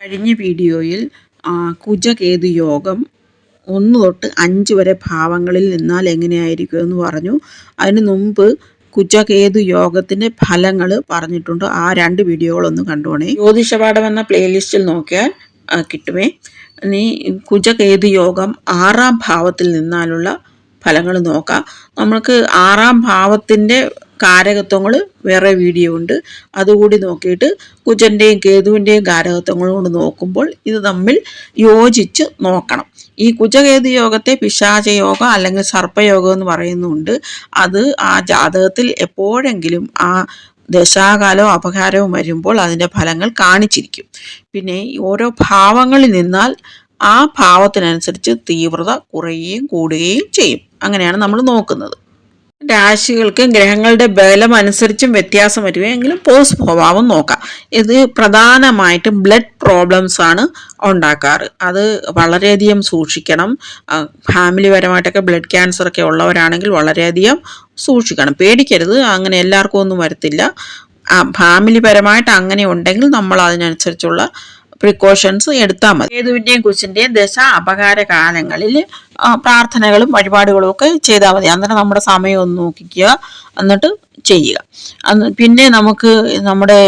കഴിഞ്ഞ വീഡിയോയിൽ കുജകേതു യോഗം ഒന്ന് തൊട്ട് അഞ്ച് വരെ ഭാവങ്ങളിൽ നിന്നാൽ എങ്ങനെയായിരിക്കും എന്ന് പറഞ്ഞു. അതിന് മുമ്പ് കുജകേതു യോഗത്തിന്റെ ഫലങ്ങൾ പറഞ്ഞിട്ടുണ്ട്. ആ രണ്ട് വീഡിയോകളൊന്നും കണ്ടുപോണേ ജ്യോതിഷപാഠം എന്ന പ്ലേലിസ്റ്റിൽ നോക്കിയാൽ കിട്ടുമേ. നീ കുജകേതു യോഗം ആറാം ഭാവത്തിൽ നിന്നാലുള്ള ഫലങ്ങൾ നോക്കാം. നമുക്ക് ആറാം ഭാവത്തിന്റെ കാരകത്വങ്ങൾ വേറെ വീഡിയോ ഉണ്ട്. അതുകൂടി നോക്കിയിട്ട് കുജന്റെയും കേതുവിന്റെയും കാരകത്വങ്ങളും കൊണ്ട് നോക്കുമ്പോൾ ഇത് തമ്മിൽ യോജിച്ച് നോക്കണം. ഈ കുജകേതു യോഗത്തെ പിശാചയോഗം അല്ലെങ്കിൽ സർപ്പയോഗം എന്ന് പറയുന്നുണ്ട്. അത് ആ ജാതകത്തിൽ എപ്പോഴെങ്കിലും ആ ദശാകാലവും അപകാരവും വരുമ്പോൾ അതിന്റെ ഫലങ്ങൾ കാണിച്ചിരിക്കും. പിന്നെ ഓരോ ഭാവങ്ങളിൽ നിന്നാൽ ആ ഭാവത്തിനനുസരിച്ച് തീവ്രത കുറയുകയും കൂടുകയും ചെയ്യും. അങ്ങനെയാണ് നമ്മൾ നോക്കുന്നത്. രാശികൾക്ക് ഗ്രഹങ്ങളുടെ ബലം അനുസരിച്ചും വ്യത്യാസം വരുമെങ്കിലും പോസ് സ്വഭാവം നോക്കാം. ഇത് പ്രധാനമായിട്ടും ബ്ലഡ് പ്രോബ്ലംസ് ആണ് ഉണ്ടാക്കാറ്. അത് വളരെയധികം സൂക്ഷിക്കണം. ഫാമിലി പരമായിട്ടൊക്കെ ബ്ലഡ് ക്യാൻസർ ഒക്കെ ഉള്ളവരാണെങ്കിൽ വളരെയധികം സൂക്ഷിക്കണം. പേടിക്കരുത്. അങ്ങനെ എല്ലാവർക്കും ഒന്നും വരത്തില്ല. ഫാമിലി പരമായിട്ട് അങ്ങനെ ഉണ്ടെങ്കിൽ നമ്മൾ അതിനനുസരിച്ചുള്ള പ്രിക്കോഷൻസ് എടുത്താൽ മതി. ഏതുവിന്റെയും കുശിന്റെയും ദശ അപകാര കാലങ്ങളിൽ പ്രാർത്ഥനകളും വഴിപാടുകളും ഒക്കെ ചെയ്താൽ മതി. അന്നേരം നമ്മുടെ സമയം ഒന്ന് നോക്കിക്കുക. എന്നിട്ട് ചെയ്യുക. പിന്നെ നമുക്ക് നമ്മുടെ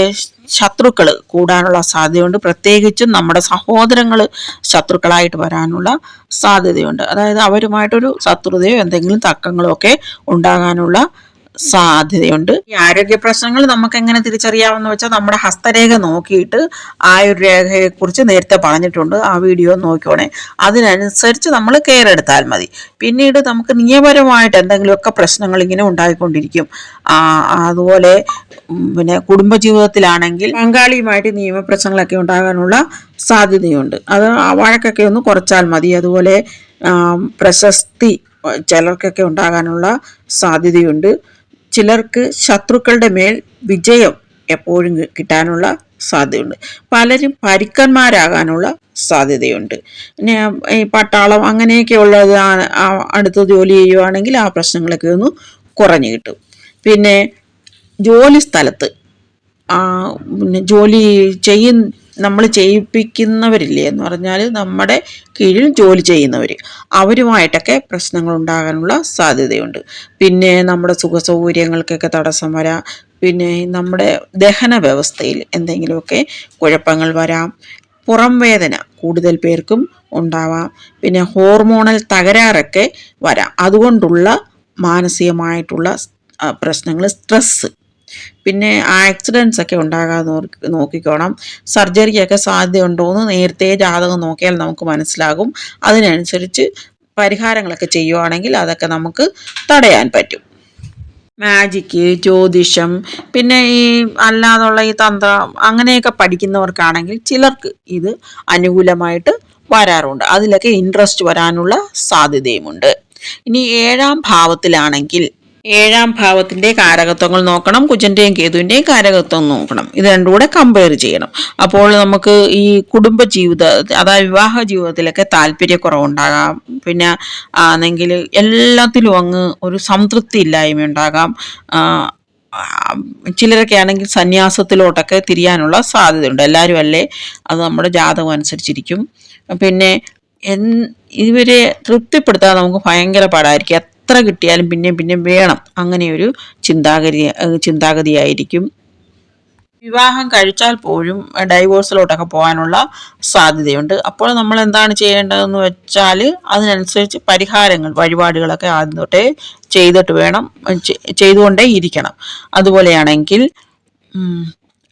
ശത്രുക്കൾ കൂടാനുള്ള സാധ്യതയുണ്ട്. പ്രത്യേകിച്ചും നമ്മുടെ സഹോദരങ്ങൾ ശത്രുക്കളായിട്ട് വരാനുള്ള സാധ്യതയുണ്ട്. അതായത് അവരുമായിട്ടൊരു ശത്രുതയോ എന്തെങ്കിലും തർക്കങ്ങളോ ഒക്കെ ഉണ്ടാകാനുള്ള സാധ്യതയുണ്ട്. ഈ ആരോഗ്യ പ്രശ്നങ്ങൾ നമുക്ക് എങ്ങനെ തിരിച്ചറിയാമെന്ന് വെച്ചാൽ നമ്മുടെ ഹസ്തരേഖ നോക്കിയിട്ട് ആ ആയുർരേഖയെ കുറിച്ച് നേരത്തെ പറഞ്ഞിട്ടുണ്ട്. ആ വീഡിയോ നോക്കിയോണേ അതിനനുസരിച്ച് നമ്മൾ കെയർ എടുത്താൽ മതി. പിന്നീട് നമുക്ക് നിയമപരമായിട്ട് എന്തെങ്കിലുമൊക്കെ പ്രശ്നങ്ങൾ ഇങ്ങനെ ഉണ്ടായിക്കൊണ്ടിരിക്കും. അതുപോലെ പിന്നെ കുടുംബജീവിതത്തിലാണെങ്കിൽ പങ്കാളിയുമായിട്ട് നിയമപ്രശ്നങ്ങളൊക്കെ ഉണ്ടാകാനുള്ള സാധ്യതയുണ്ട്. അത് വഴക്കൊക്കെ ഒന്ന് കുറച്ചാൽ മതി. അതുപോലെ പ്രശസ്തി ചിലർക്കൊക്കെ ഉണ്ടാകാനുള്ള സാധ്യതയുണ്ട്. ചിലർക്ക് ശത്രുക്കളുടെ മേൽ വിജയം എപ്പോഴും കിട്ടാനുള്ള സാധ്യതയുണ്ട്. പലരും പരിക്കന്മാരാകാനുള്ള സാധ്യതയുണ്ട്. പിന്നെ ഈ പട്ടാളം അങ്ങനെയൊക്കെയുള്ളത് അടുത്ത് ജോലി ചെയ്യുവാണെങ്കിൽ ആ പ്രശ്നങ്ങളൊക്കെ ഒന്ന് കുറഞ്ഞു കിട്ടും. പിന്നെ ജോലി സ്ഥലത്ത് പിന്നെ ജോലി ചെയ്യ നമ്മൾ ചെയ്യിപ്പിക്കുന്നവരില്ലേ എന്ന് പറഞ്ഞാൽ നമ്മുടെ കീഴിൽ ജോലി ചെയ്യുന്നവർ അവരുമായിട്ടൊക്കെ പ്രശ്നങ്ങൾ ഉണ്ടാകാനുള്ള സാധ്യതയുണ്ട്. പിന്നെ നമ്മുടെ സുഖ സൗകര്യങ്ങൾക്കൊക്കെ തടസ്സം വരാം. പിന്നെ നമ്മുടെ ദഹന വ്യവസ്ഥയിൽ എന്തെങ്കിലുമൊക്കെ കുഴപ്പങ്ങൾ വരാം. പുറം വേദന കൂടുതൽ പേർക്കും ഉണ്ടാവാം. പിന്നെ ഹോർമോണൽ തകരാറൊക്കെ വരാം. അതുകൊണ്ടുള്ള മാനസികമായിട്ടുള്ള പ്രശ്നങ്ങൾ സ്ട്രെസ്സ് പിന്നെ ആക്സിഡൻസ് ഒക്കെ ഉണ്ടാകാതെ നോക്കി- നോക്കിക്കോണം. സർജറിക്കൊക്കെ സാധ്യതയുണ്ടോ എന്ന് നേരത്തെ ജാതകം നോക്കിയാൽ നമുക്ക് മനസ്സിലാകും. അതിനനുസരിച്ച് പരിഹാരങ്ങളൊക്കെ ചെയ്യുവാണെങ്കിൽ അതൊക്കെ നമുക്ക് തടയാൻ പറ്റും. മാജിക്ക് ജ്യോതിഷം പിന്നെ ഈ അല്ലാതുള്ള ഈ തന്ത്രം അങ്ങനെയൊക്കെ പഠിക്കുന്നവർക്കാണെങ്കിൽ ചിലർക്ക് ഇത് അനുകൂലമായിട്ട് വരാറുണ്ട്. അതിലൊക്കെ ഇൻട്രസ്റ്റ് വരാനുള്ള സാധ്യതയുമുണ്ട്. ഇനി ഏഴാം ഭാവത്തിലാണെങ്കിൽ ഏഴാം ഭാവത്തിന്റെ കാരകത്വങ്ങൾ നോക്കണം കുജന്റെയും കേതുവിന്റെയും കാരകത്വം നോക്കണം. ഇത് രണ്ടും കൂടെ കമ്പയർ ചെയ്യണം. അപ്പോൾ നമുക്ക് ഈ കുടുംബ ജീവിത അതായത് വിവാഹ ജീവിതത്തിലൊക്കെ താല്പര്യക്കുറവുണ്ടാകാം. പിന്നെ ആണെങ്കിൽ എല്ലാത്തിലും അങ്ങ് ഒരു സംതൃപ്തി ഇല്ലായ്മ ഉണ്ടാകാം. ചിലരൊക്കെ ആണെങ്കിൽ സന്യാസത്തിലോട്ടൊക്കെ തിരിയാനുള്ള സാധ്യതയുണ്ട്. എല്ലാവരും അല്ലേ? അത് നമ്മുടെ ജാതകം അനുസരിച്ചിരിക്കും. പിന്നെ എൻ ഇവരെ തൃപ്തിപ്പെടുത്താൻ നമുക്ക് ഭയങ്കര പാടായിരിക്കും. എത്ര കിട്ടിയാലും പിന്നെയും പിന്നെയും വേണം. അങ്ങനെയൊരു ചിന്താഗതി ചിന്താഗതിയായിരിക്കും. വിവാഹം കഴിച്ചാൽ പോലും ഡൈവോഴ്സിലോട്ടൊക്കെ പോകാനുള്ള സാധ്യതയുണ്ട്. അപ്പോൾ നമ്മൾ എന്താണ് ചെയ്യേണ്ടതെന്ന് വെച്ചാൽ അതിനനുസരിച്ച് പരിഹാരങ്ങൾ വഴിപാടുകളൊക്കെ ആദ്യം തൊട്ടേ ചെയ്തിട്ട് വേണം ചെയ്തുകൊണ്ടേ ഇരിക്കണം. അതുപോലെയാണെങ്കിൽ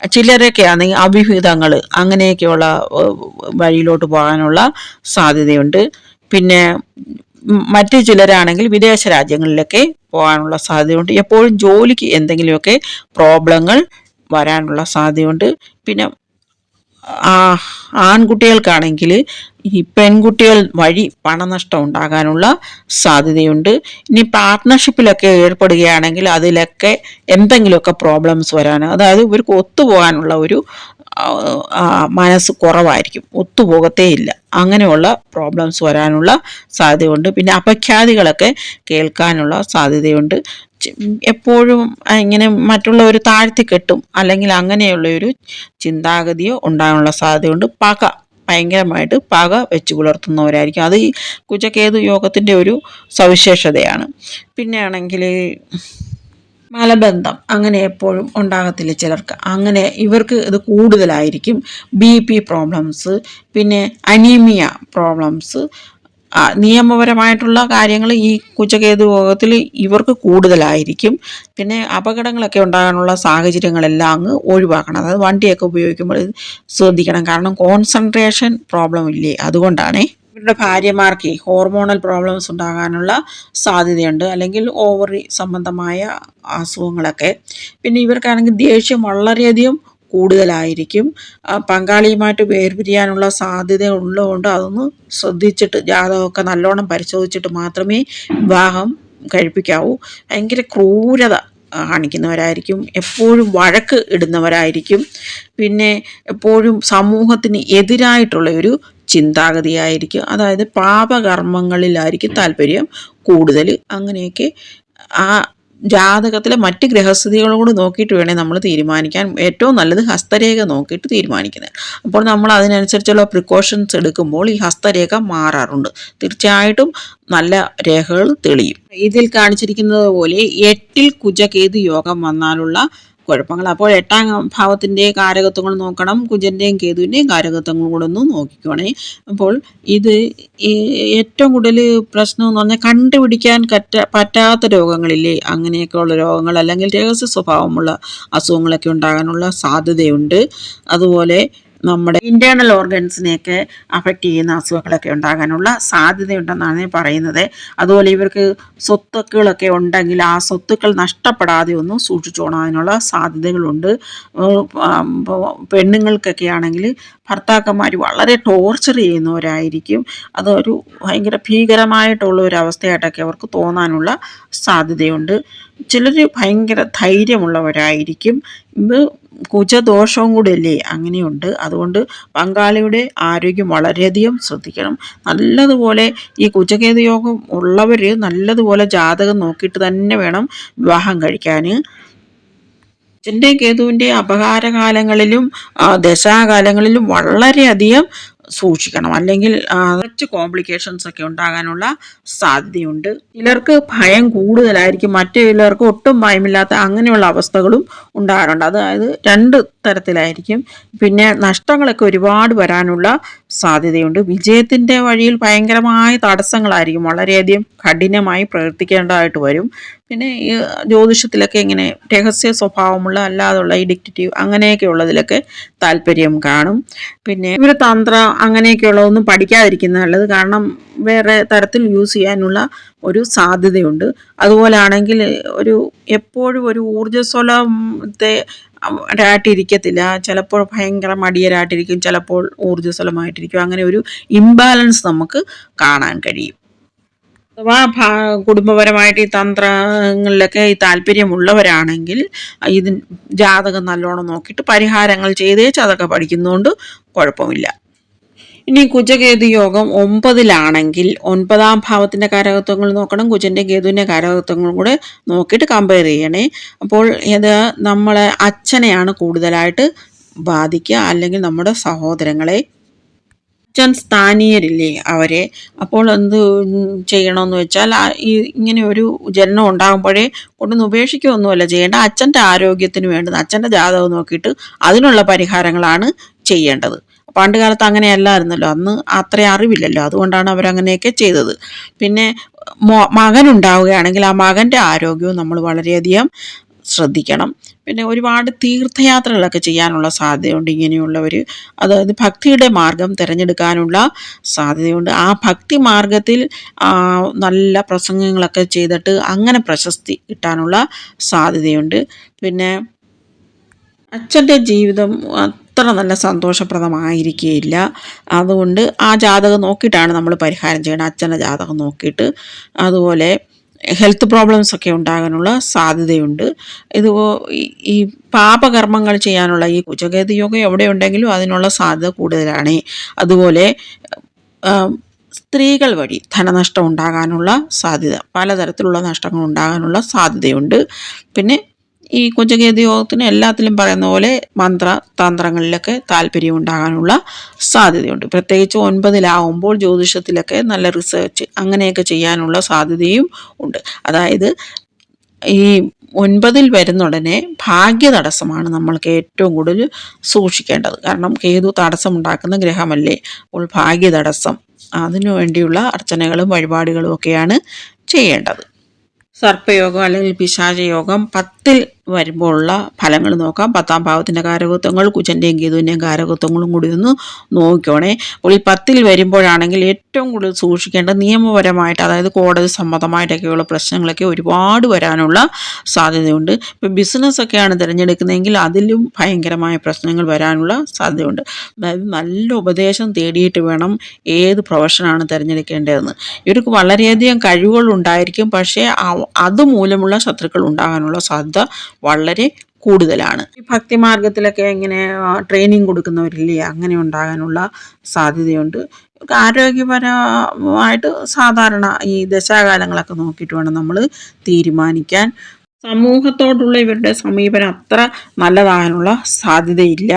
ചിലരൊക്കെ ആണെങ്കിൽ അഭിഹിതങ്ങൾ അങ്ങനെയൊക്കെയുള്ള വഴിയിലോട്ട് പോകാനുള്ള സാധ്യതയുണ്ട്. പിന്നെ മറ്റു ചിലരാണെങ്കിൽ വിദേശ രാജ്യങ്ങളിലൊക്കെ പോകാനുള്ള സാധ്യതയുണ്ട്. എപ്പോഴും ജോലിക്ക് എന്തെങ്കിലുമൊക്കെ പ്രോബ്ലങ്ങൾ വരാനുള്ള സാധ്യതയുണ്ട്. പിന്നെ ആൺകുട്ടികൾക്കാണെങ്കിൽ ഈ പെൺകുട്ടികൾ വഴി പണനഷ്ടം ഉണ്ടാകാനുള്ള സാധ്യതയുണ്ട്. ഇനി പാർട്ട്ണർഷിപ്പിലൊക്കെ ഏർപ്പെടുകയാണെങ്കിൽ അതിലൊക്കെ എന്തെങ്കിലുമൊക്കെ പ്രോബ്ലംസ് വരാൻ അതായത് ഇവർക്ക് ഒത്തുപോകാനുള്ള ഒരു മനസ്സ് കുറവായിരിക്കും. ഒത്തുപോകത്തേ ഇല്ല അങ്ങനെയുള്ള പ്രോബ്ലംസ് വരാനുള്ള സാധ്യതയുണ്ട്. പിന്നെ അപഖ്യാതികളൊക്കെ കേൾക്കാനുള്ള സാധ്യതയുണ്ട്. എപ്പോഴും ഇങ്ങനെ മറ്റുള്ളവർ താഴ്ത്തി കെട്ടും അല്ലെങ്കിൽ അങ്ങനെയുള്ള ഒരു ചിന്താഗതിയോ ഉണ്ടാകാനുള്ള സാധ്യതയുണ്ട്. പക ഭയങ്കരമായിട്ട് പക വെച്ച് പുലർത്തുന്നവരായിരിക്കും. അത് ഈ കുജകേതു യോഗത്തിന്റെ ഒരു സവിശേഷതയാണ്. പിന്നെ ആണെങ്കിൽ മലബന്ധം അങ്ങനെ എപ്പോഴും ഉണ്ടാകത്തില്ല ചിലർക്ക്. അങ്ങനെ ഇവർക്ക് ഇത് കൂടുതലായിരിക്കും. ബി പി പ്രോബ്ലംസ് പിന്നെ അനീമിയ പ്രോബ്ലംസ് നിയമപരമായിട്ടുള്ള കാര്യങ്ങൾ ഈ കുച്ചകേതു യോഗത്തിൽ ഇവർക്ക് കൂടുതലായിരിക്കും. പിന്നെ അപകടങ്ങളൊക്കെ ഉണ്ടാകാനുള്ള സാഹചര്യങ്ങളെല്ലാം അങ്ങ് ഒഴിവാക്കണം. അതായത് വണ്ടിയൊക്കെ ഉപയോഗിക്കുമ്പോൾ ശ്രദ്ധിക്കണം. കാരണം കോൺസെൻട്രേഷൻ പ്രോബ്ലം ഇല്ലേ? അതുകൊണ്ടാണേ ഇവരുടെ ഭാര്യമാർക്ക് ഹോർമോണൽ പ്രോബ്ലംസ് ഉണ്ടാകാനുള്ള സാധ്യതയുണ്ട്. അല്ലെങ്കിൽ ഓവറി സംബന്ധമായ അസുഖങ്ങളൊക്കെ. പിന്നെ ഇവർക്കാണെങ്കിൽ ദേഷ്യം വളരെയധികം കൂടുതലായിരിക്കും. പങ്കാളിയുമായിട്ട് വേർപിരിയാനുള്ള സാധ്യത ഉള്ളതുകൊണ്ട് അതൊന്ന് ശ്രദ്ധിച്ചിട്ട് ജാതകമൊക്കെ നല്ലോണം പരിശോധിച്ചിട്ട് മാത്രമേ വിവാഹം കഴിപ്പിക്കാവൂ. ഭയങ്കര ക്രൂരത കാണിക്കുന്നവരായിരിക്കും. എപ്പോഴും വഴക്ക് ഇടുന്നവരായിരിക്കും. പിന്നെ എപ്പോഴും സമൂഹത്തിന് എതിരായിട്ടുള്ള ഒരു ചിന്താഗതിയായിരിക്കും. അതായത് പാപകർമ്മങ്ങളിലായിരിക്കും താല്പര്യം കൂടുതൽ. അങ്ങനെയൊക്കെ ആ ജാതകത്തിലെ മറ്റ് ഗ്രഹസ്ഥിതികളോട് നോക്കിയിട്ട് വേണേൽ നമ്മൾ തീരുമാനിക്കാൻ ഏറ്റവും നല്ലത് ഹസ്തരേഖ നോക്കിയിട്ട് തീരുമാനിക്കുന്നത്. അപ്പോൾ നമ്മൾ അതിനനുസരിച്ചുള്ള പ്രിക്കോഷൻസ് എടുക്കുമ്പോൾ ഈ ഹസ്തരേഖ മാറാറുണ്ട്. തീർച്ചയായിട്ടും നല്ല രേഖകൾ തെളിയും. ഇതിൽ കാണിച്ചിരിക്കുന്നത് പോലെ എട്ടിൽ കുജകേതു യോഗം വന്നാലുള്ള കുഴപ്പങ്ങൾ. അപ്പോൾ എട്ടാം ഭാവത്തിന്റെ കാരകത്വങ്ങൾ നോക്കണം. കുജന്റെയും കേതുവിന്റെയും കാരകത്വങ്ങളും കൂടെ ഒന്ന് നോക്കിക്കോണേ. അപ്പോൾ ഇത് ഏറ്റവും കൂടുതൽ പ്രശ്നം എന്ന് പറഞ്ഞാൽ കണ്ടുപിടിക്കാൻ കറ്റ പറ്റാത്ത രോഗങ്ങളില്ലേ? അങ്ങനെയൊക്കെയുള്ള രോഗങ്ങൾ അല്ലെങ്കിൽ രഹസ്യ സ്വഭാവമുള്ള അസുഖങ്ങളൊക്കെ ഉണ്ടാകാനുള്ള സാധ്യതയുണ്ട്. അതുപോലെ നമ്മുടെ ഇന്റേർണൽ ഓർഗൻസിനെയൊക്കെ അഫക്റ്റ് ചെയ്യുന്ന അസുഖങ്ങളൊക്കെ ഉണ്ടാകാനുള്ള സാധ്യതയുണ്ടെന്നാണ് പറയുന്നത്. അതുപോലെ ഇവർക്ക് സ്വത്തുക്കളൊക്കെ ഉണ്ടെങ്കിൽ ആ സ്വത്തുക്കൾ നഷ്ടപ്പെടാതെ ഒന്നും സൂക്ഷിച്ചു അതിനുള്ള സാധ്യതകളുണ്ട് പെണ്ണുങ്ങൾക്കൊക്കെ ആണെങ്കിൽ ഭർത്താക്കന്മാർ വളരെ ടോർച്ചർ ചെയ്യുന്നവരായിരിക്കും. അതൊരു ഭയങ്കര ഭീകരമായിട്ടുള്ള ഒരു അവസ്ഥയായിട്ടൊക്കെ അവർക്ക് തോന്നാനുള്ള സാധ്യതയുണ്ട്. ചിലർ ഭയങ്കര ധൈര്യമുള്ളവരായിരിക്കും. കുജദോഷവും കൂടെ അല്ലേ അങ്ങനെയുണ്ട്. അതുകൊണ്ട് പങ്കാളിയുടെ ആരോഗ്യം വളരെയധികം ശ്രദ്ധിക്കണം. നല്ലതുപോലെ ഈ കുജകേതു യോഗം ഉള്ളവർ നല്ലതുപോലെ ജാതകം നോക്കിയിട്ട് തന്നെ വേണം വിവാഹം കഴിക്കാൻ അച്ഛന്റെ കേതുവിന്റെ അപകാരകാലങ്ങളിലും ദശാകാലങ്ങളിലും വളരെയധികം സൂക്ഷിക്കണം. അല്ലെങ്കിൽ കുറച്ച് കോംപ്ലിക്കേഷൻസ് ഒക്കെ ഉണ്ടാകാനുള്ള സാധ്യതയുണ്ട്. ചിലർക്ക് ഭയം കൂടുതലായിരിക്കും. മറ്റു ചിലർക്ക് ഒട്ടും ഭയമില്ലാത്ത അങ്ങനെയുള്ള അവസ്ഥകളും ഉണ്ടാകാറുണ്ട്. അതായത് രണ്ട് തരത്തിലായിരിക്കും. പിന്നെ നഷ്ടങ്ങളൊക്കെ ഒരുപാട് വരാനുള്ള സാധ്യതയുണ്ട്. വിജയത്തിന്റെ വഴിയിൽ ഭയങ്കരമായ തടസ്സങ്ങളായിരിക്കും. വളരെയധികം കഠിനമായി പ്രവർത്തിക്കേണ്ടതായിട്ട് വരും. പിന്നെ ഈ ജ്യോതിഷത്തിലൊക്കെ ഇങ്ങനെ രഹസ്യ സ്വഭാവമുള്ള അല്ലാതുള്ള ഈ ഡിക്റ്റേറ്റീവ് അങ്ങനെയൊക്കെ ഉള്ളതിലൊക്കെ താല്പര്യം കാണും. പിന്നെ ഇവർ തന്ത്ര അങ്ങനെയൊക്കെയുള്ളതൊന്നും പഠിക്കാതിരിക്കുന്ന നല്ലത്. കാരണം വേറെ തരത്തിൽ യൂസ് ചെയ്യാനുള്ള ഒരു സാധ്യതയുണ്ട്. അതുപോലെ ആണെങ്കിൽ ഒരു എപ്പോഴും ഒരു ഊർജസ്വലത്തെ രായിട്ടിരിക്കത്തില്ല ചിലപ്പോൾ ഭയങ്കര മടിയരായിട്ടിരിക്കും. ചിലപ്പോൾ ഊർജസ്വലമായിട്ടിരിക്കും. അങ്ങനെ ഒരു ഇംബാലൻസ് നമുക്ക് കാണാൻ കഴിയും. അഥവാ കുടുംബപരമായിട്ട് ഈ തന്ത്രങ്ങളിലൊക്കെ ഈ താല്പര്യമുള്ളവരാണെങ്കിൽ ഇതിൻ ജാതകം നല്ലോണം നോക്കിയിട്ട് പരിഹാരങ്ങൾ ചെയ്തേച്ച് അതൊക്കെ പഠിക്കുന്നതുകൊണ്ട് കുഴപ്പമില്ല. ഇനി കുജകേതു യോഗം ഒമ്പതിലാണെങ്കിൽ ഒൻപതാം ഭാവത്തിന്റെ കാരകത്വങ്ങൾ നോക്കണം കുജന്റെ കേതുവിന്റെ കാരകത്വങ്ങളും കൂടെ നോക്കിയിട്ട് കമ്പയർ ചെയ്യണേ. അപ്പോൾ ഇത് നമ്മളെ അച്ഛനെയാണ് കൂടുതലായിട്ട് ബാധിക്കുക അല്ലെങ്കിൽ നമ്മുടെ സഹോദരങ്ങളെ അച്ഛൻ സ്ഥാനീയരില്ലേ അവരെ? അപ്പോൾ എന്ത് ചെയ്യണമെന്ന് വെച്ചാൽ ഇങ്ങനെ ഒരു ജനനം ഉണ്ടാകുമ്പോഴേ കൊണ്ടൊന്ന് ഉപേക്ഷിക്കുകയൊന്നുമല്ല ചെയ്യേണ്ട അച്ഛന്റെ ആരോഗ്യത്തിന് വേണ്ടത് അച്ഛന്റെ ജാതകം നോക്കിയിട്ട് അതിനുള്ള പരിഹാരങ്ങളാണ് ചെയ്യേണ്ടത്. പണ്ട് കാലത്ത് അങ്ങനെയല്ലായിരുന്നല്ലോ. അന്ന് അത്ര അറിവില്ലല്ലോ. അതുകൊണ്ടാണ് അവരങ്ങനെയൊക്കെ ചെയ്തത്. പിന്നെ മകൻ ഉണ്ടാവുകയാണെങ്കിൽ ആ മകന്റെ ആരോഗ്യവും നമ്മൾ വളരെയധികം ശ്രദ്ധിക്കണം. പിന്നെ ഒരുപാട് തീർത്ഥയാത്രകളൊക്കെ ചെയ്യാനുള്ള സാധ്യതയുണ്ട് ഒരു അതായത് ഭക്തിയുടെ മാർഗം തിരഞ്ഞെടുക്കാനുള്ള സാധ്യതയുണ്ട്. ആ ഭക്തി മാർഗത്തിൽ നല്ല പ്രസംഗങ്ങളൊക്കെ ചെയ്തിട്ട് അങ്ങനെ പ്രശസ്തി കിട്ടാനുള്ള സാധ്യതയുണ്ട്. പിന്നെ അച്ഛന്റെ ജീവിതം അത്ര നല്ല സന്തോഷപ്രദമായിരിക്കുകയില്ല അതുകൊണ്ട് ആ ജാതകം നോക്കിയിട്ടാണ് നമ്മൾ പരിഹാരം ചെയ്യേണ്ടത് അച്ഛന്റെ ജാതകം നോക്കിയിട്ട് അതുപോലെ ഹെൽത്ത് പ്രോബ്ലംസ് ഒക്കെ ഉണ്ടാകാനുള്ള സാധ്യതയുണ്ട്. ഇത് ഈ- പാപകർമ്മങ്ങൾ ചെയ്യാനുള്ള ഈ കുജകേതു യോഗ എവിടെ ഉണ്ടെങ്കിലും അതിനുള്ള സാധ്യത കൂടുതലാണ്. അതുപോലെ സ്ത്രീകൾ വഴി ധനനഷ്ടം ഉണ്ടാകാനുള്ള സാധ്യത പലതരത്തിലുള്ള നഷ്ടങ്ങൾ ഉണ്ടാകാനുള്ള സാധ്യതയുണ്ട്. പിന്നെ ഈ കുജകേതു യോഗത്തിന് എല്ലാത്തിലും പറയുന്ന പോലെ മന്ത്ര തന്ത്രങ്ങളിലൊക്കെ താല്പര്യം ഉണ്ടാകാനുള്ള സാധ്യതയുണ്ട്. പ്രത്യേകിച്ച് ഒൻപതിലാവുമ്പോൾ ജ്യോതിഷത്തിലൊക്കെ നല്ല റിസർച്ച് അങ്ങനെയൊക്കെ ചെയ്യാനുള്ള സാധ്യതയും ഉണ്ട്. അതായത് ഈ ഒൻപതിൽ വരുന്നുടനെ ഭാഗ്യ തടസ്സമാണ് നമ്മൾക്ക് ഏറ്റവും കൂടുതൽ സൂക്ഷിക്കേണ്ടത്. കാരണം കേതു തടസ്സമുണ്ടാക്കുന്ന ഗ്രഹമല്ലേ? അപ്പോൾ ഭാഗ്യ തടസ്സം. അതിനു വേണ്ടിയുള്ള അർച്ചനകളും വഴിപാടുകളും ഒക്കെയാണ് ചെയ്യേണ്ടത്. സർപ്പയോഗം അല്ലെങ്കിൽ പിശാചയോഗം പത്തിൽ വരുമ്പോഴുള്ള ഫലങ്ങൾ നോക്കാം. പത്താം ഭാവത്തിന്റെ കാരകത്വങ്ങൾ കുജന്റെയും കേതുവിന്റെയും കാരകത്വങ്ങളും കൂടി ഒന്ന് നോക്കിക്കോണേ. അപ്പോൾ ഈ പത്തിൽ വരുമ്പോഴാണെങ്കിൽ ഏറ്റവും കൂടുതൽ സൂക്ഷിക്കേണ്ട നിയമപരമായിട്ട് അതായത് കോടതി സമ്മതമായിട്ടൊക്കെയുള്ള പ്രശ്നങ്ങളൊക്കെ ഒരുപാട് വരാനുള്ള സാധ്യതയുണ്ട്. ഇപ്പോൾ ബിസിനസ്സൊക്കെയാണ് തിരഞ്ഞെടുക്കുന്നതെങ്കിൽ അതിലും ഭയങ്കരമായ പ്രശ്നങ്ങൾ വരാനുള്ള സാധ്യതയുണ്ട്. അതായത് നല്ല ഉപദേശം തേടിയിട്ട് വേണം ഏത് പ്രൊഫഷനാണ് തിരഞ്ഞെടുക്കേണ്ടതെന്ന്. ഇവർക്ക് വളരെയധികം കഴിവുകൾ ഉണ്ടായിരിക്കും. പക്ഷേ അതുമൂലമുള്ള ശത്രുക്കൾ ഉണ്ടാകാനുള്ള സാധ്യത വളരെ കൂടുതലാണ്. ഈ ഭക്തിമാർഗത്തിലൊക്കെ ഇങ്ങനെ ട്രെയിനിങ് കൊടുക്കുന്നവരില്ലേ അങ്ങനെ ഉണ്ടാകാനുള്ള സാധ്യതയുണ്ട്. ആരോഗ്യപരമായിട്ട് സാധാരണ ഈ ദശാകാലങ്ങളൊക്കെ നോക്കിയിട്ട് വേണം നമ്മൾ തീരുമാനിക്കാൻ. സമൂഹത്തോടുള്ള ഇവരുടെ സമീപനം അത്ര നല്ലതാകാനുള്ള സാധ്യതയില്ല.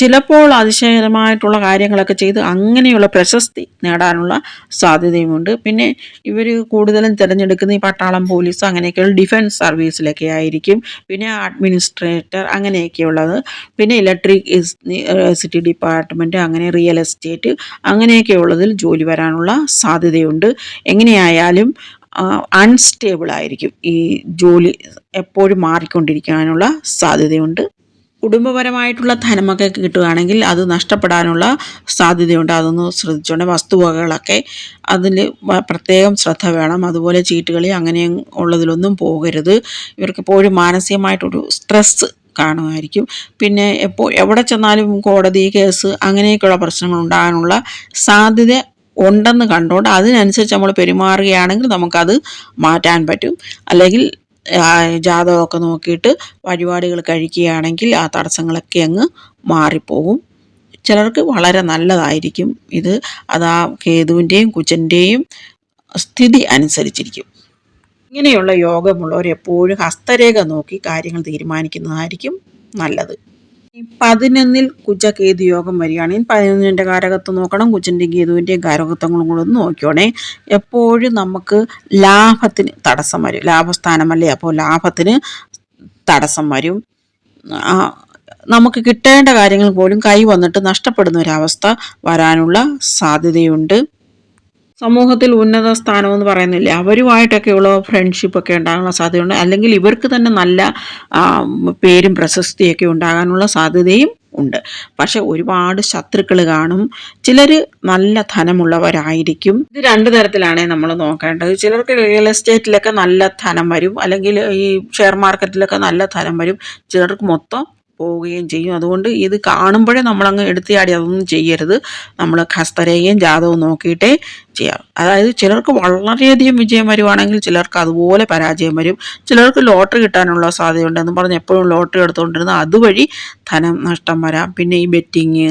ചിലപ്പോൾ അതിശയകരമായിട്ടുള്ള കാര്യങ്ങളൊക്കെ ചെയ്ത് അങ്ങനെയുള്ള പ്രശസ്തി നേടാനുള്ള സാധ്യതയുമുണ്ട്. പിന്നെ ഇവർ കൂടുതലും തിരഞ്ഞെടുക്കുന്ന ഈ പട്ടാളം പോലീസ് അങ്ങനെയൊക്കെയുള്ള ഡിഫൻസ് സർവീസിലൊക്കെ ആയിരിക്കും. പിന്നെ അഡ്മിനിസ്ട്രേറ്റർ അങ്ങനെയൊക്കെയുള്ളത്. പിന്നെ ഇലക്ട്രിക് സിറ്റി ഡിപ്പാർട്ട്മെന്റ് അങ്ങനെ റിയൽ എസ്റ്റേറ്റ് അങ്ങനെയൊക്കെയുള്ളതിൽ ജോലി വരാനുള്ള സാധ്യതയുണ്ട്. എങ്ങനെയായാലും അൺസ്റ്റേബിൾ ആയിരിക്കും ഈ ജോലി എപ്പോഴും മാറിക്കൊണ്ടിരിക്കാനുള്ള സാധ്യതയുണ്ട്. കുടുംബപരമായിട്ടുള്ള ധനമൊക്കെ കിട്ടുകയാണെങ്കിൽ അത് നഷ്ടപ്പെടാനുള്ള സാധ്യതയുണ്ട്. അതൊന്ന് ശ്രദ്ധിച്ചോണ്ട്. വസ്തുവകകളൊക്കെ അതിൽ പ്രത്യേകം ശ്രദ്ധ വേണം. അതുപോലെ ചീട്ടുകളി അങ്ങനെ ഉള്ളതിലൊന്നും പോകരുത്. ഇവർക്ക് എപ്പോഴും മാനസികമായിട്ടൊരു സ്ട്രെസ് കാണുമായിരിക്കും. പിന്നെ എപ്പോൾ എവിടെ ചെന്നാലും കോടതി കേസ് അങ്ങനെയൊക്കെയുള്ള പ്രശ്നങ്ങൾ ഉണ്ടാകാനുള്ള സാധ്യത ഉണ്ടെന്ന് കണ്ടുകൊണ്ട് അതിനനുസരിച്ച് നമ്മൾ പെരുമാറുകയാണെങ്കിൽ നമുക്കത് മാറ്റാൻ പറ്റും. അല്ലെങ്കിൽ ജാതകമൊക്കെ നോക്കിയിട്ട് വഴിപാടുകൾ കഴിക്കുകയാണെങ്കിൽ ആ തടസ്സങ്ങളൊക്കെ അങ്ങ് മാറിപ്പോകും. ചിലർക്ക് വളരെ നല്ലതായിരിക്കും ഇത്. അത് ആ കേതുവിന്റെയും കുച്ചന്റെയും സ്ഥിതി അനുസരിച്ചിരിക്കും. ഇങ്ങനെയുള്ള യോഗമുള്ളവർ എപ്പോഴും ഹസ്തരേഖ നോക്കി കാര്യങ്ങൾ തീരുമാനിക്കുന്നതായിരിക്കും നല്ലത്. പതിനൊന്നിൽ കുജ കേതു യോഗം വരികയാണെങ്കിൽ പതിനൊന്നിന്റെ കാരകത്വം നോക്കണം. കുജന്റെ കേതുവിന്റെയും കാരകത്വങ്ങളും കൂടെ ഒന്ന് നോക്കിയോണേ. എപ്പോഴും നമുക്ക് ലാഭത്തിന് തടസ്സം വരും. ലാഭസ്ഥാനമല്ലേ അപ്പോൾ ലാഭത്തിന് തടസ്സം വരും. നമുക്ക് കിട്ടേണ്ട കാര്യങ്ങൾ പോലും കൈ വന്നിട്ട് നഷ്ടപ്പെടുന്ന ഒരവസ്ഥ വരാനുള്ള സാധ്യതയുണ്ട്. സമൂഹത്തിൽ ഉന്നത സ്ഥാനമെന്ന് പറയുന്നില്ല അവരുമായിട്ടൊക്കെയുള്ള ഫ്രണ്ട്ഷിപ്പൊക്കെ ഉണ്ടാകാനുള്ള സാധ്യതയുണ്ട്. അല്ലെങ്കിൽ ഇവർക്ക് തന്നെ നല്ല പേരും പ്രശസ്തിയൊക്കെ ഉണ്ടാകാനുള്ള സാധ്യതയും ഉണ്ട്. പക്ഷെ ഒരുപാട് ശത്രുക്കൾ കാണും. ചിലർ നല്ല ധനമുള്ളവരായിരിക്കും. ഇത് രണ്ട് തരത്തിലാണ് നമ്മൾ നോക്കേണ്ടത്. ചിലർക്ക് റിയൽ എസ്റ്റേറ്റിലൊക്കെ നല്ല ധനം വരും. അല്ലെങ്കിൽ ഈ ഷെയർ മാർക്കറ്റിലൊക്കെ നല്ല ധനം വരും. ചിലർക്ക് മൊത്തം പോവുകയും ചെയ്യും. അതുകൊണ്ട് ഇത് കാണുമ്പോഴേ നമ്മളങ്ങ് എടുത്തിയാടി അതൊന്നും ചെയ്യരുത്. നമ്മൾ ഹസ്തരേഖയും ജാതവും നോക്കിയിട്ടേ ചെയ്യാം. അതായത് ചിലർക്ക് വളരെയധികം വിജയം വരുവാണെങ്കിൽ ചിലർക്ക് അതുപോലെ പരാജയം വരും. ചിലർക്ക് ലോട്ടറി കിട്ടാനുള്ള സാധ്യതയുണ്ട് എന്ന് പറഞ്ഞ് എപ്പോഴും ലോട്ടറി എടുത്തുകൊണ്ടിരുന്ന അതുവഴി ധനം നഷ്ടം വരാം. പിന്നെ ഈ ബെറ്റിങ്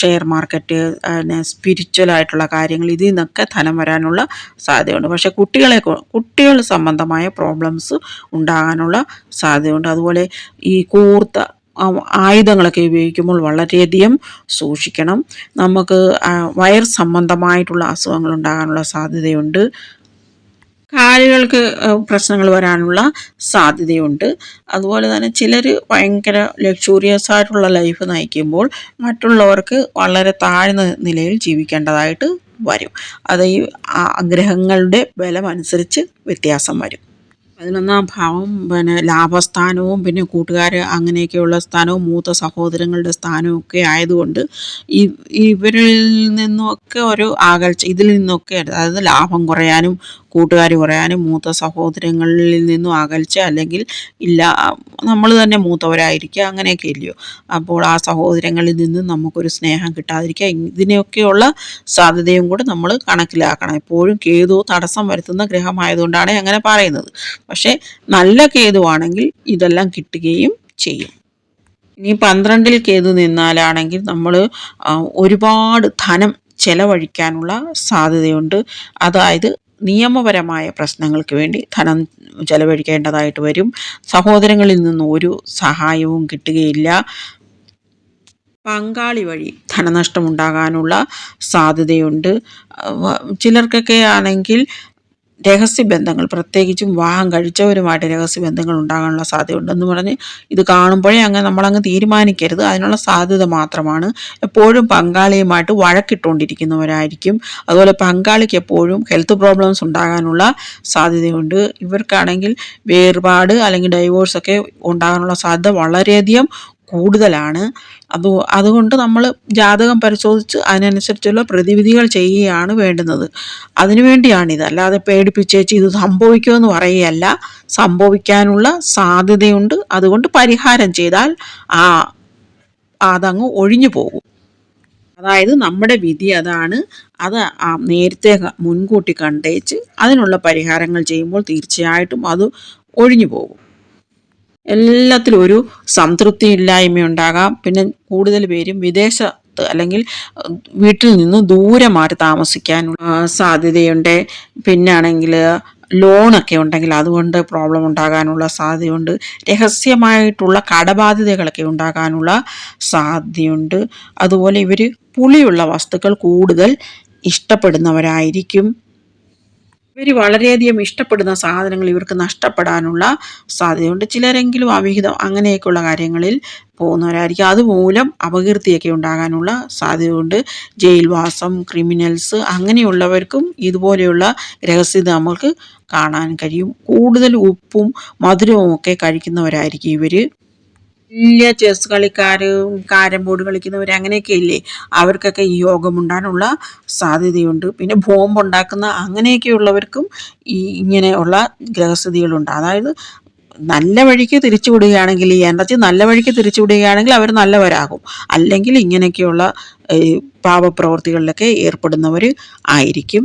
ഷെയർ മാർക്കറ്റ് പിന്നെ സ്പിരിച്വൽ ആയിട്ടുള്ള കാര്യങ്ങൾ ഇതിൽ നിന്നൊക്കെ ധനം വരാനുള്ള സാധ്യതയുണ്ട്. പക്ഷേ കുട്ടികളെ കുട്ടികൾ സംബന്ധമായ പ്രോബ്ലംസ് ഉണ്ടാകാനുള്ള സാധ്യതയുണ്ട്. അതുപോലെ ഈ കൂർത്ത ആയുധങ്ങളൊക്കെ ഉപയോഗിക്കുമ്പോൾ വളരെയധികം സൂക്ഷിക്കണം. നമുക്ക് വയർ സംബന്ധമായിട്ടുള്ള അസുഖങ്ങൾ ഉണ്ടാകാനുള്ള സാധ്യതയുണ്ട്. കാലുകൾക്ക് പ്രശ്നങ്ങൾ വരാനുള്ള സാധ്യതയുണ്ട്. അതുപോലെ തന്നെ ചിലർ ഭയങ്കര ലക്ഷൂറിയസ് ആയിട്ടുള്ള ലൈഫ് നയിക്കുമ്പോൾ മറ്റുള്ളവർക്ക് വളരെ താഴ്ന്ന നിലയിൽ ജീവിക്കേണ്ടതായിട്ട് വരും. അത് ഈ ആഗ്രഹങ്ങളുടെ ബലമനുസരിച്ച് വ്യത്യാസം വരും. പതിനൊന്നാം ഭാവം പിന്നെ ലാഭസ്ഥാനവും പിന്നെ കൂട്ടുകാർ അങ്ങനെയൊക്കെയുള്ള സ്ഥാനവും മൂത്ത സഹോദരങ്ങളുടെ സ്ഥാനവും ഒക്കെ ആയതുകൊണ്ട് ഈ ഇവരിൽ നിന്നൊക്കെ ഒരു അകൽച്ച ഇതിൽ നിന്നൊക്കെ അതായത് ലാഭം കുറയാനും കൂട്ടുകാർ കുറയാനും മൂത്ത സഹോദരങ്ങളിൽ നിന്നും അകൽച്ച അല്ലെങ്കിൽ ഇല്ല നമ്മൾ തന്നെ മൂത്തവരായിരിക്കുക അങ്ങനെയൊക്കെ ഇല്ലയോ? അപ്പോൾ ആ സഹോദരങ്ങളിൽ നിന്നും നമുക്കൊരു സ്നേഹം കിട്ടാതിരിക്കുക. ഇതിനെയൊക്കെയുള്ള സാധ്യതയും കൂടെ നമ്മൾ കണക്കിലാക്കണം. എപ്പോഴും കേതു തടസ്സം വരുത്തുന്ന ഗ്രഹമായതുകൊണ്ടാണ് അങ്ങനെ പറയുന്നത്. പക്ഷേ നല്ല കേതുവാണെങ്കിൽ ഇതെല്ലാം കിട്ടുകയും ചെയ്യും. ഇനി പന്ത്രണ്ടിൽ കേതു നിന്നാലാണെങ്കിൽ നമ്മൾ ഒരുപാട് ധനം ചെലവഴിക്കാനുള്ള സാധ്യതയുണ്ട്. അതായത് നിയമപരമായ പ്രശ്നങ്ങൾക്ക് വേണ്ടി ധനം ചെലവഴിക്കേണ്ടതായിട്ട് വരും. സഹോദരങ്ങളിൽ നിന്നും ഒരു സഹായവും കിട്ടുകയില്ല. പങ്കാളി വഴി ധനനഷ്ടമുണ്ടാകാനുള്ള സാധ്യതയുണ്ട്. ചിലർക്കൊക്കെ ആണെങ്കിൽ രഹസ്യബന്ധങ്ങൾ പ്രത്യേകിച്ചും വിവാഹം കഴിച്ചവരുമായിട്ട് രഹസ്യബന്ധങ്ങൾ ഉണ്ടാകാനുള്ള സാധ്യതയുണ്ടെന്ന് പറഞ്ഞ് ഇത് കാണുമ്പോഴേ അങ്ങ് നമ്മളങ്ങ് തീരുമാനിക്കരുത്. അതിനുള്ള സാധ്യത മാത്രമാണ്. എപ്പോഴും പങ്കാളിയുമായിട്ട് വഴക്കിട്ടുകൊണ്ടിരിക്കുന്നവരായിരിക്കും. അതുപോലെ പങ്കാളിക്ക് എപ്പോഴും ഹെൽത്ത് പ്രോബ്ലംസ് ഉണ്ടാകാനുള്ള സാധ്യതയുണ്ട്. ഇവർക്കാണെങ്കിൽ വേർപാട് അല്ലെങ്കിൽ ഡൈവോഴ്സൊക്കെ ഉണ്ടാകാനുള്ള സാധ്യത വളരെയധികം കൂടുതലാണ്. അത് അതുകൊണ്ട് നമ്മൾ ജാതകം പരിശോധിച്ച് അതിനനുസരിച്ചുള്ള പ്രതിവിധികൾ ചെയ്യുകയാണ് വേണ്ടുന്നത്. അതിനുവേണ്ടിയാണിത് അല്ലാതെ പേടിപ്പിച്ചേച്ച് ഇത് സംഭവിക്കുമെന്ന് പറയുകയല്ല. സംഭവിക്കാനുള്ള സാധ്യതയുണ്ട്. അതുകൊണ്ട് പരിഹാരം ചെയ്താൽ ആ അതങ്ങ് ഒഴിഞ്ഞു പോകും. അതായത് നമ്മുടെ വിധി അതാണ്. അത് നേരത്തെ മുൻകൂട്ടി കണ്ടേച്ച് അതിനുള്ള പരിഹാരങ്ങൾ ചെയ്യുമ്പോൾ തീർച്ചയായിട്ടും അത് ഒഴിഞ്ഞു പോകും. എല്ലാത്തിലും ഒരു സംതൃപ്തി ഇല്ലായ്മ ഉണ്ടാകാം പിന്നെ കൂടുതൽ പേരും വിദേശ അല്ലെങ്കിൽ വീട്ടിൽ നിന്ന് ദൂരെ മാറി താമസിക്കാൻ സാധ്യതയുണ്ട്. പിന്നാണെങ്കിൽ ലോണൊക്കെ ഉണ്ടെങ്കിൽ അതുകൊണ്ട് പ്രോബ്ലം ഉണ്ടാകാനുള്ള സാധ്യതയുണ്ട്. രഹസ്യമായിട്ടുള്ള കടബാധ്യതകളൊക്കെ ഉണ്ടാകാനുള്ള സാധ്യതയുണ്ട്. അതുപോലെ ഇവർ പുളിയുള്ള വസ്തുക്കൾ കൂടുതൽ ഇഷ്ടപ്പെടുന്നവരായിരിക്കും. ഇവർ വളരെയധികം ഇഷ്ടപ്പെടുന്ന സാധനങ്ങൾ ഇവർക്ക് നഷ്ടപ്പെടാനുള്ള സാധ്യതയുണ്ട്. ചിലരെങ്കിലും അവിഹിതം അങ്ങനെയൊക്കെയുള്ള കാര്യങ്ങളിൽ പോകുന്നവരായിരിക്കും. അതുമൂലം അപകീർത്തിയൊക്കെ ഉണ്ടാകാനുള്ള സാധ്യതയുണ്ട്. ജയിൽവാസം ക്രിമിനൽസ് അങ്ങനെയുള്ളവർക്കും ഇതുപോലെയുള്ള രഹസ്യത നമുക്ക് കാണാൻ കഴിയും. കൂടുതൽ ഉപ്പും മധുരവും ഒക്കെ കഴിക്കുന്നവരായിരിക്കും ഇവർ വലിയ ചെസ് കളിക്കാർ കാരം ബോർഡ് കളിക്കുന്നവർ അങ്ങനെയൊക്കെ ഇല്ലേ? അവർക്കൊക്കെ ഈ യോഗം ഉണ്ടാനുള്ള സാധ്യതയുണ്ട്. പിന്നെ ബോംബ് ഉണ്ടാക്കുന്ന അങ്ങനെയൊക്കെയുള്ളവർക്കും ഈ ഇങ്ങനെയുള്ള ഗ്രഹസ്ഥിതികളുണ്ട്. അതായത് നല്ല വഴിക്ക് തിരിച്ചു വിടുകയാണെങ്കിൽ ഈ എനർജി നല്ല വഴിക്ക് തിരിച്ചു വിടുകയാണെങ്കിൽ അവർ നല്ലവരാകും. അല്ലെങ്കിൽ ഇങ്ങനെയൊക്കെയുള്ള പാപപ്രവർത്തികളിലൊക്കെ ഏർപ്പെടുന്നവർ ആയിരിക്കും.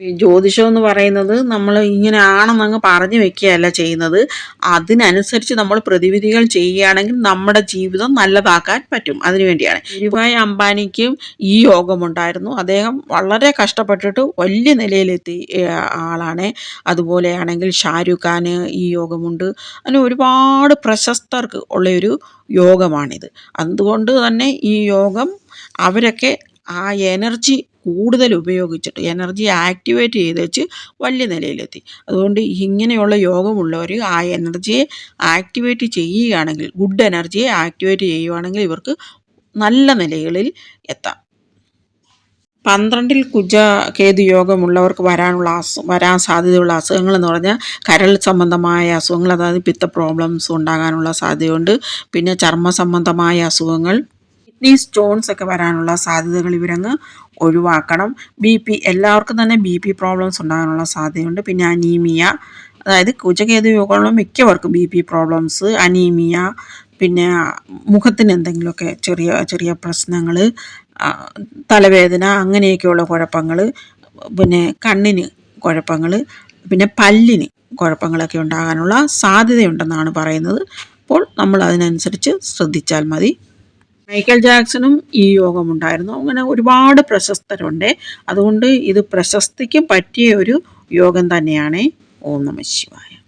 ജ്യോതിഷം എന്ന് പറയുന്നത് നമ്മൾ ഇങ്ങനെ ആണെന്നങ്ങ് പറഞ്ഞു വെക്കുകയല്ല ചെയ്യുന്നത്. അതിനനുസരിച്ച് നമ്മൾ പ്രതിവിധികൾ ചെയ്യുകയാണെങ്കിൽ നമ്മുടെ ജീവിതം നല്ലതാക്കാൻ പറ്റും. അതിനുവേണ്ടിയാണ് ഗുരുവായ അംബാനിക്കും ഈ യോഗമുണ്ടായിരുന്നു. അദ്ദേഹം വളരെ കഷ്ടപ്പെട്ടിട്ട് വലിയ നിലയിലെത്തി ആളാണ്. അതുപോലെയാണെങ്കിൽ ഷാരൂഖ് ഖാന് ഈ യോഗമുണ്ട്. അങ്ങനെ ഒരുപാട് പ്രശസ്തർക്ക് ഉള്ളൊരു യോഗമാണിത്. അതുകൊണ്ട് തന്നെ ഈ യോഗം അവരൊക്കെ ആ എനർജി കൂടുതൽ ഉപയോഗിച്ചിട്ട് എനർജി ആക്ടിവേറ്റ് ചെയ്ത് വെച്ച് വലിയ നിലയിലെത്തി. അതുകൊണ്ട് ഇങ്ങനെയുള്ള യോഗമുള്ളവർ ആ എനർജിയെ ആക്ടിവേറ്റ് ചെയ്യുകയാണെങ്കിൽ ഗുഡ് എനർജിയെ ആക്ടിവേറ്റ് ചെയ്യുകയാണെങ്കിൽ ഇവർക്ക് നല്ല നിലകളിൽ എത്താം. പന്ത്രണ്ടിൽ കുജ കേതു യോഗമുള്ളവർക്ക് വരാനുള്ള അസു വരാൻ സാധ്യതയുള്ള അസുഖങ്ങൾ എന്ന് പറഞ്ഞാൽ കരൾ സംബന്ധമായ അസുഖങ്ങൾ അതായത് പിത്ത പ്രോബ്ലംസ് ഉണ്ടാകാനുള്ള സാധ്യതയുണ്ട്. പിന്നെ ചർമ്മ സംബന്ധമായ അസുഖങ്ങൾ കിഡ്നി സ്റ്റോൺസ് ഒക്കെ വരാനുള്ള സാധ്യതകൾ ഇവരങ്ങ് ഒഴിവാക്കണം. ബി പി എല്ലാവർക്കും തന്നെ ബി പി പ്രോബ്ലംസ് ഉണ്ടാകാനുള്ള സാധ്യതയുണ്ട്. പിന്നെ അനീമിയ അതായത് കുചകേതു യോഗമുള്ള മിക്കവർക്കും ബി പി പ്രോബ്ലംസ് അനീമിയ പിന്നെ മുഖത്തിന് എന്തെങ്കിലുമൊക്കെ ചെറിയ ചെറിയ പ്രശ്നങ്ങൾ തലവേദന അങ്ങനെയൊക്കെയുള്ള കുഴപ്പങ്ങൾ പിന്നെ കണ്ണിന് കുഴപ്പങ്ങൾ പിന്നെ പല്ലിന് കുഴപ്പങ്ങളൊക്കെ ഉണ്ടാകാനുള്ള സാധ്യതയുണ്ടെന്നാണ് പറയുന്നത്. അപ്പോൾ നമ്മൾ അതിനനുസരിച്ച് ശ്രദ്ധിച്ചാൽ മതി. മൈക്കൽ ജാക്സണും ഈ യോഗമുണ്ടായിരുന്നു. അങ്ങനെ ഒരുപാട് പ്രശസ്തരുണ്ട്. അതുകൊണ്ട് ഇത് പ്രശസ്തിക്ക് പറ്റിയ ഒരു യോഗം തന്നെയാണ് ഓം നമ ശിവായ.